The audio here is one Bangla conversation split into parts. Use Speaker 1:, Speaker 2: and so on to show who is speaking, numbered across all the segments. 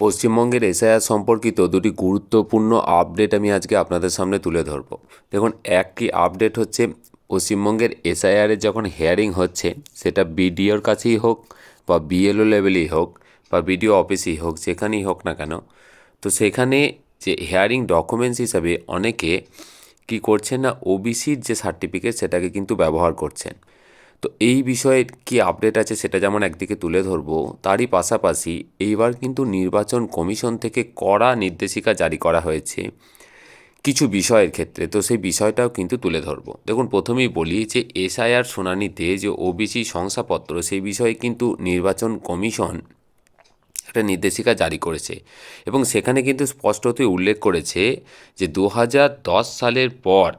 Speaker 1: পশ্চিমবঙ্গের এসআইআর সম্পর্কিত দুটি গুরুত্বপূর্ণ আপডেট আমি আজকে আপনাদের সামনে তুলে ধরব। দেখুন, একটি আপডেট হচ্ছে, পশ্চিমবঙ্গের এসআইআরের যখন হেয়ারিং হচ্ছে, সেটা বিডিওর কাছেই হোক বা বিএলও লেভেলেই হোক বা বিডিও অফিসেই হোক, যেখানেই হোক না কেন, তো সেখানে যে হেয়ারিং ডকুমেন্টস হিসাবে অনেকে কী করছেন না, ওবিসির যে সার্টিফিকেট সেটাকে কিন্তু ব্যবহার করছেন। তো এই বিষয়ে কি আপডেট আছে সেটা যেমন একদিকে তুলে ধরবো, তারই পাশাপাশি এইবার কিন্তু নির্বাচন কমিশন থেকে কড়া নির্দেশিকা জারি করা হয়েছে কিছু বিষয়ের ক্ষেত্রে। তো সেই বিষয়টাও কিন্তু তুলে ধরবো। দেখুন, প্রথমেই বলি যে এসআইআর শুনানিতে যে ওবিসি শংসাপত্র সেই বিষয়ে কিন্তু নির্বাচন কমিশন একটা নির্দেশিকা জারি করেছে এবং সেখানে কিন্তু স্পষ্টতই উল্লেখ করেছে যে দু হাজার দশ সালের পর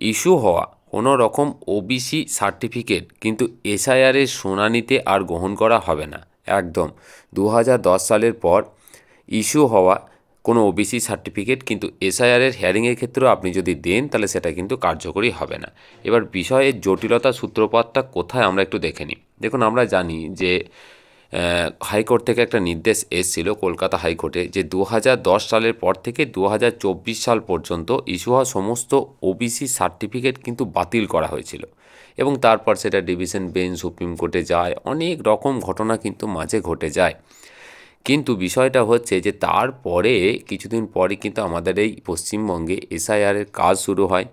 Speaker 1: ইস্যু হওয়া কোনো রকম ওবিসি সার্টিফিকেট কিন্তু এসআইআরের শুনানিতে আর গ্রহণ করা হবে না। একদম দু হাজার দশ সালের পর ইস্যু হওয়া কোনো ওবিসি সার্টিফিকেট কিন্তু এসআইআরের হেয়ারিংয়ের ক্ষেত্রেও আপনি যদি দেন, তাহলে সেটা কিন্তু কার্যকরী হবে না। এবার বিষয়ের জটিলতা সূত্রপাতটা কোথায় আমরা একটু দেখে নিই। দেখুন, আমরা জানি যে হাইকোর্ট থেকে একটা নির্দেশ এসেছিল কলকাতা হাইকোর্টে যে দু হাজার দশ সালের পর থেকে দু হাজার চব্বিশ সাল পর্যন্ত ইস্যু হওয়া সমস্ত ওবিসি সার্টিফিকেট কিন্তু বাতিল করা হয়েছিল। এবং তারপর সেটা ডিভিশন বেঞ্চ, সুপ্রিম কোর্টে যায়, অনেক রকম ঘটনা কিন্তু মাঝে ঘটে যায়। কিন্তু বিষয়টা হচ্ছে যে তারপরে কিছুদিন পরে কিন্তু আমাদের এই পশ্চিমবঙ্গে এসআইআরের কাজ শুরু হয়।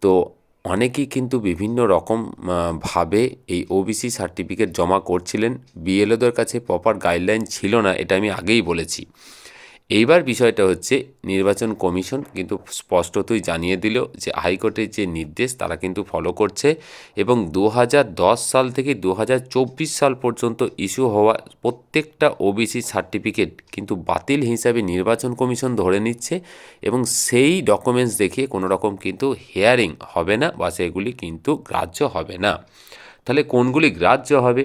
Speaker 1: তো অনেকেই কিন্তু বিভিন্ন রকম ভাবে এই ওবিসি সার্টিফিকেট জমা করছিলেন। বিএলওদের কাছে প্রপার গাইডলাইন ছিল না, এটা আমি আগেই বলেছি। এইবার বিষয়টা হচ্ছে নির্বাচন কমিশন কিন্তু স্পষ্টতই জানিয়ে দিল যে হাইকোর্টের যে নির্দেশ তারা কিন্তু ফলো করছে এবং দু হাজার দশ সাল থেকে দু হাজার চব্বিশ সাল পর্যন্ত ইস্যু হওয়া প্রত্যেকটা ওবিসি সার্টিফিকেট কিন্তু বাতিল হিসাবে নির্বাচন কমিশন ধরে নিচ্ছে এবং সেই ডকুমেন্টস দেখিয়ে কোনো রকম কিন্তু হেয়ারিং হবে না বা সেগুলি কিন্তু গ্রাহ্য হবে না। তাহলে কোনগুলি গ্রাহ্য হবে?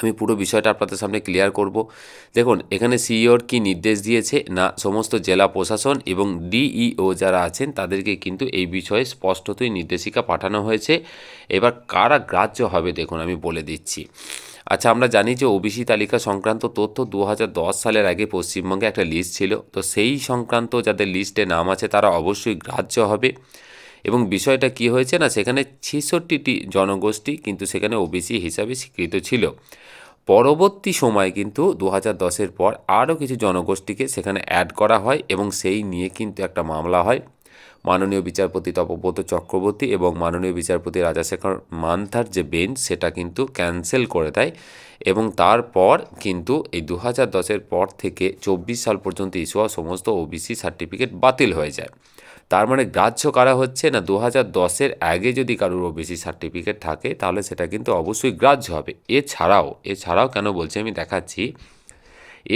Speaker 1: আমি পুরো বিষয়টা আপনাদের সামনে ক্লিয়ার করব। দেখুন, এখানে সিইওর কি নির্দেশ দিয়েছে না সমস্ত জেলা প্রশাসন এবং ডিইও যারা আছেন তাদেরকে কিন্তু এই বিষয়ে স্পষ্টতই নির্দেশিকা পাঠানো হয়েছে। এবার কারা গ্রাহ্য হবে দেখুন আমি বলে দিচ্ছি। আচ্ছা আমরা জানি যে ওবিসি তালিকা সংক্রান্ত তথ্য দু হাজার দশ সালের আগে পশ্চিমবঙ্গে একটা লিস্ট ছিল। তো সেই সংক্রান্ত যাদের লিস্টে নাম আছে তারা অবশ্যই গ্রাহ্য হবে। এবং বিষয়টা কি হয়েছে না, সেখানে ছেষট্টিটি জনগোষ্ঠী কিন্তু সেখানে ওবিসি হিসাবে স্বীকৃত ছিল। পরবর্তী সময় কিন্তু দু হাজার দশের পর আরও কিছু জনগোষ্ঠীকে সেখানে অ্যাড করা হয় এবং সেই নিয়ে কিন্তু একটা মামলা হয়। মাননীয় বিচারপতি তপব্রত চক্রবর্তী এবং মাননীয় বিচারপতি রাজাশেখর মান্থার যে বেঞ্চ সেটা কিন্তু ক্যান্সেল করে দেয় এবং তারপর কিন্তু এই দু হাজার দশের পর থেকে চব্বিশ সাল পর্যন্ত ইস্যু হওয়া সমস্ত ওবিসি সার্টিফিকেট বাতিল হয়ে যায়। তার মানে গ্রাহ্য করা হচ্ছে না দু হাজার দশের আগে যদি কারোর ওবিসি সার্টিফিকেট থাকে, তাহলে সেটা কিন্তু অবশ্যই গ্রাহ্য হবে। এছাড়াও এছাড়াও কেন বলছি আমি দেখাচ্ছি,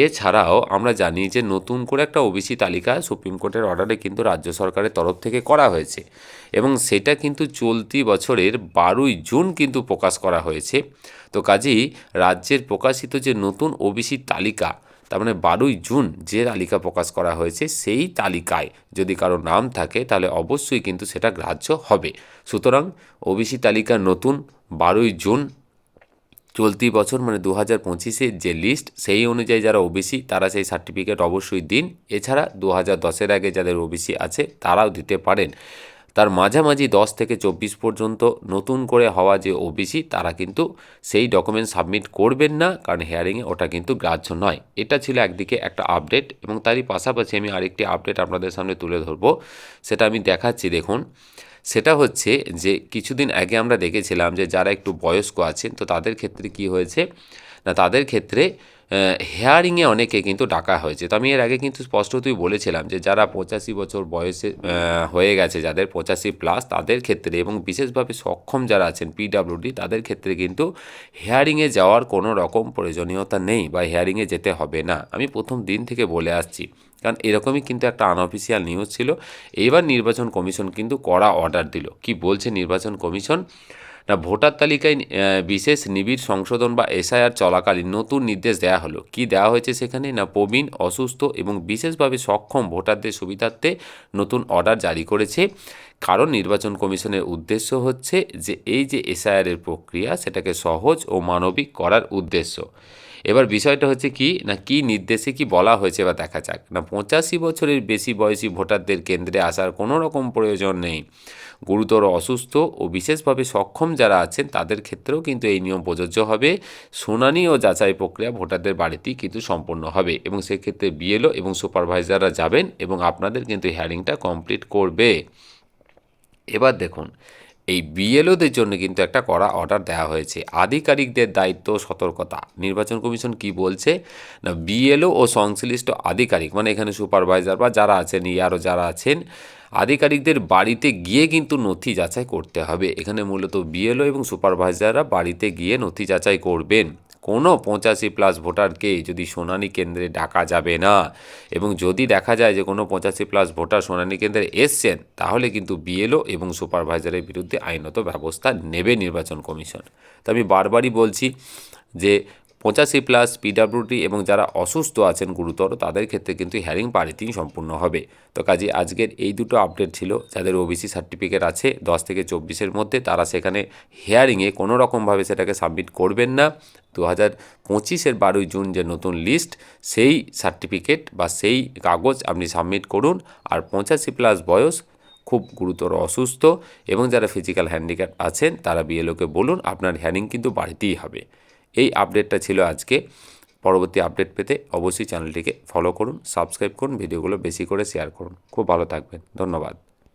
Speaker 1: এছাড়াও আমরা জানি যে নতুন করে একটা ওবিসি তালিকা সুপ্রিম কোর্টের অর্ডারে কিন্তু রাজ্য সরকারের তরফ থেকে করা হয়েছে এবং সেটা কিন্তু চলতি বছরের বারোই জুন কিন্তু প্রকাশ করা হয়েছে। তো কাজেই রাজ্যের প্রকাশিত যে নতুন ওবিসি তালিকা তার মানে বারোই জুন যে তালিকা প্রকাশ করা হয়েছে সেই তালিকায় যদি কারও নাম থাকে তাহলে অবশ্যই কিন্তু সেটা গ্রাহ্য হবে। সুতরাং ওবিসি তালিকা নতুন বারোই জুন চলতি বছর মানে দু হাজার পঁচিশের যে লিস্ট সেই অনুযায়ী যারা ওবিসি তারা সেই সার্টিফিকেট অবশ্যই দিন। এছাড়া দু হাজার দশের আগে যাদের ওবিসি আছে তারাও দিতে পারেন। তার মাঝামাঝি দশ থেকে চব্বিশ পর্যন্ত নতুন করে হওয়া যে ওবিসি, তারা কিন্তু সেই ডকুমেন্ট সাবমিট করবেন না, কারণ হেয়ারিংয়ে ওটা কিন্তু গ্রাহ্য নয়। এটা ছিল একদিকে একটা আপডেট এবং তারই পাশাপাশি আমি আরেকটি আপডেট আপনাদের সামনে তুলে ধরবো। সেটা আমি দেখাচ্ছি, দেখুন। সেটা হচ্ছে যে কিছুদিন আগে আমরা দেখেছিলাম যে যারা একটু বয়স্ক আছেন, তো তাদের ক্ষেত্রে কি হয়েছে? না, তাদের ক্ষেত্রে হেয়ারিংয়ে অনেকে কিন্তু ডাকা হয়েছে। তো আমি এর আগে কিন্তু স্পষ্টতই বলেছিলাম যে, যারা পঁচাশি বছর বয়সে হয়ে গেছে, যাদের পঁচাশি প্লাস তাদের ক্ষেত্রে এবং বিশেষভাবে সক্ষম যারা আছেন পিডাব্লিউডি তাদের ক্ষেত্রে কিন্তু হেয়ারিংয়ে যাওয়ার কোনো রকম প্রয়োজনীয়তা নেই বা হেয়ারিংয়ে যেতে হবে না। আমি প্রথম দিন থেকে বলে আসছি। কারণ এরকমই কিন্তু একটা আনঅফিসিয়াল নিউজ ছিল। এইবার নির্বাচন কমিশন কিন্তু কড়া অর্ডার দিল। কি বলছে নির্বাচন কমিশন? না, ভোটার তালিকায় বিশেষ নিবিড় সংশোধন বা এসআইআর চলাকালীন নতুন নির্দেশ দেওয়া হলো। কি দেওয়া হয়েছে সেখানে? না, প্রবীণ, অসুস্থ এবং বিশেষভাবে সক্ষম ভোটারদের সুবিধার্থে নতুন অর্ডার জারি করেছে। কারণ নির্বাচন কমিশনের উদ্দেশ্য হচ্ছে যে, এই যে এসআইআরের প্রক্রিয়া, সেটাকে সহজ ও মানবিক করার উদ্দেশ্য। এবার বিষয়টা হচ্ছে কি? না, কি নির্দেশে কি বলা হয়েছে বা দেখা যাক। না, পঁচাশি বছরের বেশি বয়সী ভোটারদের কেন্দ্রে আসার কোনো রকম প্রয়োজন নেই। গুরুতর অসুস্থ ও বিশেষভাবে সক্ষম যারা আছেন, তাদের ক্ষেত্রেও কিন্তু এই নিয়ম প্রযোজ্য হবে। শুনানি ও যাচাই প্রক্রিয়া ভোটারদের বাড়িতেই কিন্তু সম্পন্ন হবে এবং সেক্ষেত্রে বিএলও এবং সুপারভাইজাররা যাবেন এবং আপনাদের কিন্তু হিয়ারিংটা কমপ্লিট করবে। এবার দেখুন, এই বিএলওদের জন্য কিন্তু একটা কড়া অর্ডার দেওয়া হয়েছে। আধিকারিকদের দায়িত্ব, সতর্কতা। নির্বাচন কমিশন কি বলছে? না, বিএলও ও সংশ্লিষ্ট আধিকারিক মানে এখানে সুপারভাইজার বা যারা আছেন, ইয়ারও যারা আছেন আধিকারিকদের বাড়িতে গিয়ে কিন্তু নথি যাচাই করতে হবে। এখানে মূলত বিএলও এবং সুপারভাইজাররা বাড়িতে গিয়ে নথি যাচাই করবেন। কোনো পঁচাশি প্লাস ভোটারকে যদি শুনানি কেন্দ্রে ডাকা যাবে না এবং যদি দেখা যায় যে কোনো পঁচাশি প্লাস ভোটার শুনানি কেন্দ্রে এসছেন, তাহলে কিন্তু বিএলও এবং সুপারভাইজারের বিরুদ্ধে আইনত ব্যবস্থা নেবে নির্বাচন কমিশন। তো আমি বারবারই বলছি যে পঁচাশি প্লাস পিডাব্লিউডি এবং যারা অসুস্থ আছেন গুরুতর, তাদের ক্ষেত্রে কিন্তু হ্যারিং বাড়িতেই সম্পূর্ণ হবে। তো কাজে আজকের এই দুটো আপডেট ছিল, যাদের ওবিসি সার্টিফিকেট আছে, দশ থেকে চব্বিশের মধ্যে, তারা সেখানে হেয়ারিংয়ে কোনো রকমভাবে সেটাকে সাবমিট করবেন না। দু হাজার পঁচিশের বারোই জুন যে নতুন লিস্ট সেই সার্টিফিকেট বা সেই কাগজ আপনি সাবমিট করুন। আর পঁচাশি প্লাস বয়স, খুব গুরুতর অসুস্থ এবং যারা ফিজিক্যাল হ্যান্ডিক্যাপ আছেন, তারা বিএলওকে বলুন, আপনার হ্যারিং কিন্তু বাড়িতেই হবে। এই আপডেটটা ছিল আজকে। পরবর্তী আপডেট পেতে অবশ্যই চ্যানেলটিকে ফলো করুন সাবস্ক্রাইব করুন, ভিডিওগুলো বেশি করে শেয়ার করুন। খুব ভালো থাকবেন। ধন্যবাদ।